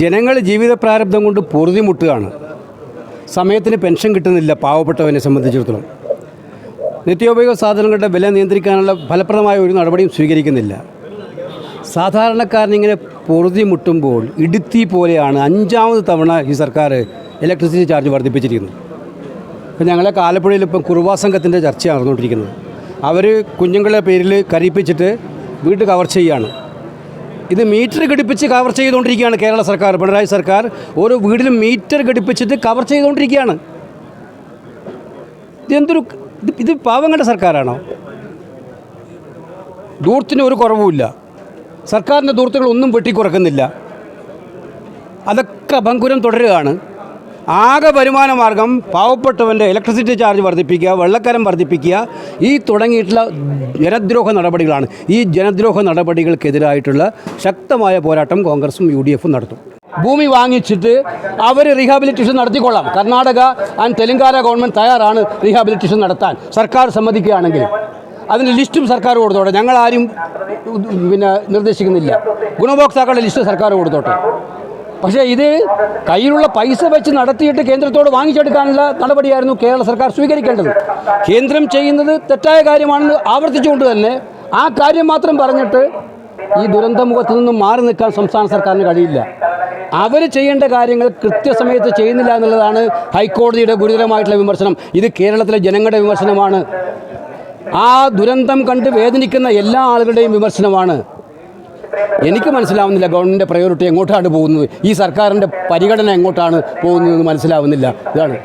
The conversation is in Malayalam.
ജനങ്ങൾ ജീവിത പ്രാരബ്ധം കൊണ്ട് പൊറുതിമുട്ടുകയാണ്. സമയത്തിന് പെൻഷൻ കിട്ടുന്നില്ല പാവപ്പെട്ടവനെ സംബന്ധിച്ചിടത്തോളം. നിത്യോപയോഗ സാധനങ്ങളുടെ വില നിയന്ത്രിക്കാനുള്ള ഫലപ്രദമായ ഒരു നടപടിയും സ്വീകരിക്കുന്നില്ല. സാധാരണക്കാരനിങ്ങനെ പൊറുതിമുട്ടുമ്പോൾ ഇടുത്തി പോലെയാണ് അഞ്ചാമത് തവണ ഈ സർക്കാർ ഇലക്ട്രിസിറ്റി ചാർജ് വർദ്ധിപ്പിച്ചിരിക്കുന്നത് ഇപ്പം ഞങ്ങളെ ആലപ്പുഴയിൽ ഇപ്പം കുറുവാ സംഘത്തിന്റെ ചർച്ച നടന്നുകൊണ്ടിരിക്കുന്നത്. അവർ കുഞ്ഞുങ്ങളെ പേരിൽ കരിപ്പിച്ചിട്ട് വീട് കവർ ചെയ്യുകയാണ്. ഇത് മീറ്റർ ഘടിപ്പിച്ച് കവർ ചെയ്തുകൊണ്ടിരിക്കുകയാണ് കേരള സർക്കാർ. പിണറായി സർക്കാർ ഓരോ വീടിലും മീറ്റർ ഘടിപ്പിച്ചിട്ട് കവർ ചെയ്തുകൊണ്ടിരിക്കുകയാണ്. ഇതെന്തൊരു ഇത് പാവങ്ങളുടെ സർക്കാരാണോ? ദൂർത്തിന് ഒരു കുറവുമില്ല സർക്കാരിന്റെ ദൂരത്തുകളൊന്നും വെട്ടിക്കുറക്കുന്നില്ല. അതൊക്കെ ഭങ്കുരം തുടരുകയാണ്. ആകെ വരുമാന മാർഗം പാവപ്പെട്ടവന്റെ ഇലക്ട്രിസിറ്റി ചാർജ് വർദ്ധിപ്പിക്കുക വെള്ളക്കരം വർദ്ധിപ്പിക്കുക. ഈ തുടങ്ങിയിട്ടുള്ള ജനദ്രോഹ നടപടികളാണ് ഈ ജനദ്രോഹ നടപടികൾക്കെതിരായിട്ടുള്ള ശക്തമായ പോരാട്ടം കോൺഗ്രസും യു ഡി എഫും നടത്തും. ഭൂമി വാങ്ങിച്ചിട്ട് അവർ റീഹാബിലിറ്റേഷൻ നടത്തിക്കൊള്ളാം. കർണാടക ആൻഡ് തെലങ്കാന ഗവൺമെന്റ് തയ്യാറാണ് റീഹാബിലിറ്റേഷൻ നടത്താൻ. സർക്കാർ സമ്മതിക്കുകയാണെങ്കിൽ. അതിന് ലിസ്റ്റും സർക്കാർ കൊടുത്തോട്ടെ. ഞങ്ങൾ ആരും പിന്നെ നിർദ്ദേശിക്കുന്നില്ല. ഗുണഭോക്താക്കളുടെ ലിസ്റ്റ് സർക്കാർ കൊടുത്തോട്ടെ. പക്ഷേ ഇത് കയ്യിലുള്ള പൈസ വെച്ച് നടത്തിയിട്ട് കേന്ദ്രത്തോട് വാങ്ങിച്ചെടുക്കാനുള്ള നടപടിയായിരുന്നു കേരള സർക്കാർ സ്വീകരിക്കേണ്ടത്. കേന്ദ്രം ചെയ്യുന്നത് തെറ്റായ കാര്യമാണെന്ന് ആവർത്തിച്ചുകൊണ്ട് തന്നെ ആ കാര്യം മാത്രം പറഞ്ഞിട്ട് ഈ ദുരന്തമുഖത്ത് നിന്നും മാറി നിൽക്കാൻ സംസ്ഥാന സർക്കാരിന് കഴിയില്ല. അവർ ചെയ്യേണ്ട കാര്യങ്ങൾ കൃത്യസമയത്ത് ചെയ്യുന്നില്ല എന്നുള്ളതാണ് ഹൈക്കോടതിയുടെ ഗുരുതരമായിട്ടുള്ള വിമർശനം. ഇത് കേരളത്തിലെ ജനങ്ങളുടെ വിമർശനമാണ്. ആ ദുരന്തം കണ്ട് വേദനിക്കുന്ന എല്ലാ ആളുകളുടെയും വിമർശനമാണ്. എനിക്ക് മനസ്സിലാവുന്നില്ല ഗവൺമെന്റ് പ്രയോറിറ്റി എങ്ങോട്ടാണ് പോകുന്നത്? ഈ സർക്കാരിന്റെ പരിഗണന എങ്ങോട്ടാണ് പോകുന്നതെന്ന് മനസ്സിലാവുന്നില്ല. ഇതാണ്.